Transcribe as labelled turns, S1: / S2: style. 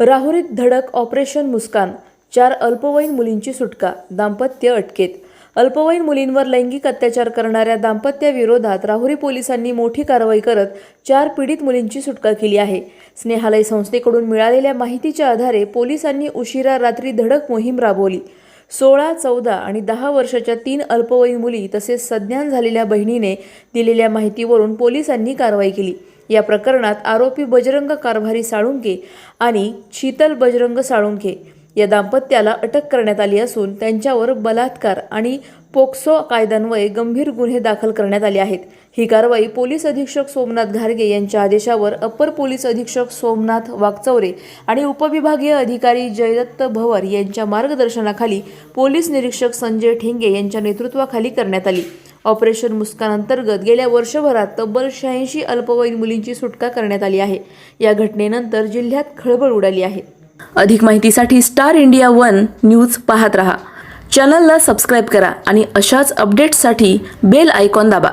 S1: राहुरीत धडक ऑपरेशन मुस्कान चार अल्पवयीन मुलींची सुटका दाम्पत्य अटकेत. अल्पवयीन मुलींवर लैंगिक अत्याचार करणाऱ्या दाम्पत्याविरोधात राहुरी पोलिसांनी मोठी कारवाई करत चार पीडित मुलींची सुटका केली आहे. स्नेहालय संस्थेकडून मिळालेल्या माहितीच्या आधारे पोलिसांनी उशिरा रात्री धडक मोहीम राबवली. सोळा चौदा आणि दहा वर्षाच्या तीन अल्पवयीन मुली तसेच सज्ञान झालेल्या बहिणीने दिलेल्या माहितीवरून पोलिसांनी कारवाई केली. या प्रकरणात आरोपी बजरंग कारभारी साळुंके आणि शीतल बजरंग साळुंके या दाम्पत्याला अटक करण्यात आली असून त्यांच्यावर बलात्कार आणि पोक्सो कायद्यान्वये गंभीर गुन्हे दाखल करण्यात आले आहेत. ही कारवाई पोलीस अधीक्षक सोमनाथ घारगे यांच्या आदेशावर अपर पोलीस अधीक्षक सोमनाथ वागचौरे आणि उपविभागीय अधिकारी जयदत्त भवर यांच्या मार्गदर्शनाखाली पोलीस निरीक्षक संजय ठेंगे यांच्या नेतृत्वाखाली करण्यात आली. ऑपरेशन मुस्कान अंतर्गत गेल्या वर्षभरात तब्बल शहाऐंशी अल्पवयीन मुलींची सुटका करण्यात आली आहे. या घटनेनंतर जिल्ह्यात खळबळ उडाली आहे. अधिक माहितीसाठी स्टार इंडिया वन न्यूज पाहत रहा. चॅनलला सबस्क्राईब करा आणि अशाच अपडेट्ससाठी बेल आयकॉन दाबा.